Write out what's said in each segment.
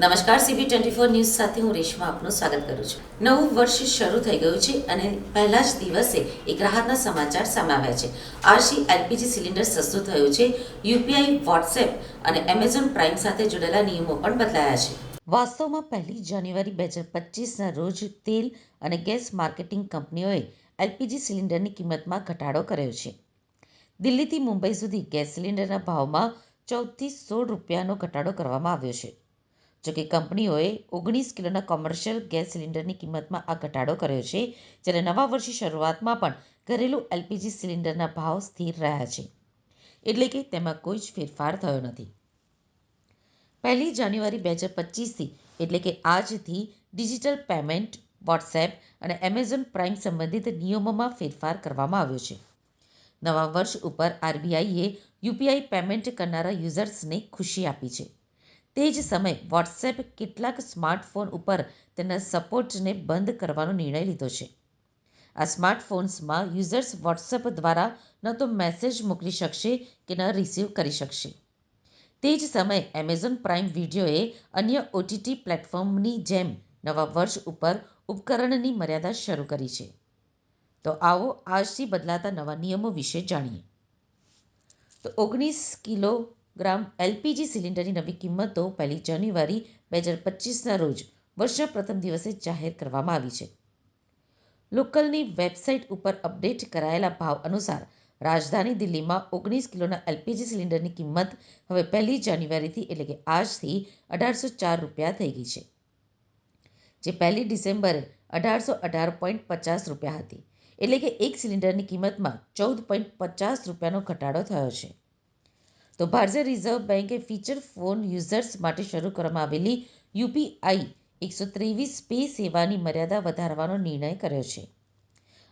નમસ્કાર CB twenty four news સાથે હું રેશમા આપનું સ્વાગત કરું છું. નવું વર્ષ શરૂ થઈ ગયું છે અને પહેલા જ દિવસે એક રાહતના સમાચાર સામે આવ્યા છે. આરસી એલપીજી સિલિન્ડર સસ્તું થયું છે. યુપીઆઈ, વોટ્સએપ અને એમેઝોન પ્રાઇમ સાથે જોડાયેલા નિયમો પણ બદલાયા છે. વાસ્તવમાં પહેલી જાન્યુઆરી બે હજાર પચીસના રોજ તેલ અને ગેસ માર્કેટિંગ કંપનીઓએ એલપીજી સિલિન્ડરની કિંમતમાં ઘટાડો કર્યો છે. દિલ્હીથી મુંબઈ સુધી ગેસ સિલિન્ડરના ભાવમાં ચૌદથી સોળ રૂપિયાનો ઘટાડો કરવામાં આવ્યો છે. જોકે કંપનીઓએ ઓગણીસ કિલોના કોમર્શિયલ ગેસ સિલિન્ડરની કિંમતમાં આ ઘટાડો કર્યો છે, જ્યારે નવા વર્ષની શરૂઆતમાં પણ ઘરેલું એલપીજી સિલિન્ડરના ભાવ સ્થિર રહ્યા છે. એટલે કે તેમાં કોઈ જ ફેરફાર થયો નથી. પહેલી જાન્યુઆરી બે હજાર પચીસથી એટલે કે આજથી ડિજિટલ પેમેન્ટ, વોટ્સએપ અને એમેઝોન પ્રાઇમ સંબંધિત નિયમોમાં ફેરફાર કરવામાં આવ્યો છે. નવા વર્ષ ઉપર આરબીઆઈએ યુપીઆઈ પેમેન્ટ કરનારા યુઝર્સને ખુશી આપી છે. તે જ સમયે વોટ્સએપ કેટલાક સ્માર્ટફોન ઉપર તેના સપોર્ટને બંધ કરવાનો નિર્ણય લીધો છે. આ સ્માર્ટફોન્સમાં યુઝર્સ વોટ્સએપ દ્વારા ન તો મેસેજ મોકલી શકશે કે ન રિસીવ કરી શકશે. તે જ સમયે એમેઝોન પ્રાઇમ વિડીયોએ અન્ય ઓટીટી પ્લેટફોર્મની જેમ નવા વર્ષ ઉપર ઉપકરણની મર્યાદા શરૂ કરી છે. તો આવો આજથી બદલાતા નવા નિયમો વિશે જાણીએ. તો ઓગણીસ કિલોગ્રામ એલપીજી સિલિન્ડરની નવી કિંમતો પહેલી જાન્યુઆરી બે હજાર પચીસના રોજ વર્ષના પ્રથમ દિવસે જાહેર કરવામાં આવી છે. લોકલની વેબસાઇટ ઉપર અપડેટ કરાયેલા ભાવ અનુસાર રાજધાની દિલ્હીમાં ઓગણીસ કિલોના એલપીજી સિલિન્ડરની કિંમત હવે પહેલી જાન્યુઆરીથી એટલે કે આજથી અઢારસો ચાર રૂપિયા થઈ ગઈ છે, જે પહેલી ડિસેમ્બરે અઢારસો અઢાર પોઈન્ટ પચાસ રૂપિયા હતી, એટલે કે એક સિલિન્ડરની કિંમતમાં ચૌદ પોઈન્ટ પચાસ રૂપિયાનો ઘટાડો થયો છે. તો ભારતીય રિઝર્વ બેન્કે ફીચર ફોન યુઝર્સ માટે શરૂ કરવામાં આવેલી યુપીઆઈ એકસો ત્રેવીસ પે સેવાની મર્યાદા વધારવાનો નિર્ણય કર્યો છે.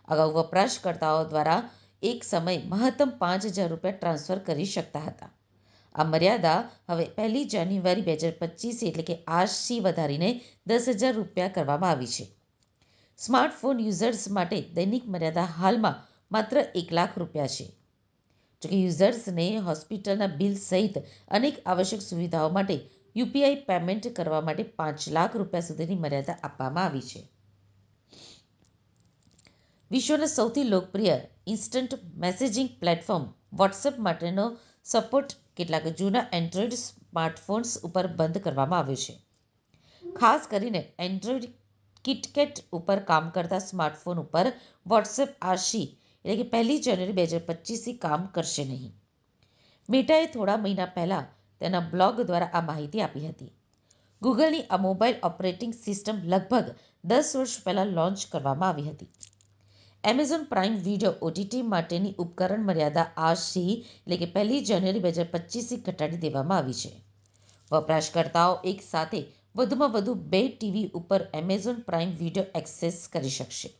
અગાઉ વપરાશકર્તાઓ દ્વારા એક સમયે મહત્તમ પાંચ હજાર રૂપિયા ટ્રાન્સફર કરી શકતા હતા. આ મર્યાદા હવે પહેલી જાન્યુઆરી બે હજાર પચીસ એટલે કે આજથી વધારીને દસ હજાર રૂપિયા કરવામાં આવી છે. સ્માર્ટફોન યુઝર્સ માટે દૈનિક મર્યાદા હાલમાં માત્ર એક લાખ રૂપિયા છે. જોકે યુઝર્સને હોસ્પિટલના બિલ સહિત અનેક આવશ્યક સુવિધાઓ માટે યુપીઆઈ પેમેન્ટ કરવા માટે પાંચ લાખ રૂપિયા સુધીની મર્યાદા આપવામાં આવી છે. વિશ્વના સૌથી લોકપ્રિય ઇન્સ્ટન્ટ મેસેજિંગ પ્લેટફોર્મ વોટ્સએપ માટેનો સપોર્ટ કેટલાક જૂના એન્ડ્રોઈડ સ્માર્ટફોન્સ ઉપર બંધ કરવામાં આવ્યો છે. ખાસ કરીને એન્ડ્રોઈડ કિટકેટ ઉપર કામ કરતા સ્માર્ટફોન ઉપર વોટ્સએપ આશી એટલે કે પહેલી જાન્યુઆરી બે હજાર પચીસથી કામ કરશે નહીં. મેટાએ થોડા મહિના પહેલાં તેના બ્લોગ દ્વારા આ માહિતી આપી હતી. ગૂગલની આ મોબાઈલ ઓપરેટિંગ સિસ્ટમ લગભગ દસ વર્ષ પહેલાં લોન્ચ કરવામાં આવી હતી. એમેઝોન પ્રાઇમ વીડિયો ઓટીટી માટેની ઉપકરણ મર્યાદા આજથી એટલે કે પહેલી જાન્યુઆરી બે હજાર પચીસથી ઘટાડી દેવામાં આવી છે. વપરાશકર્તાઓ એક સાથે વધુમાં વધુ બે ટીવી ઉપર એમેઝોન પ્રાઇમ વીડિયો એક્સેસ કરી શકશે.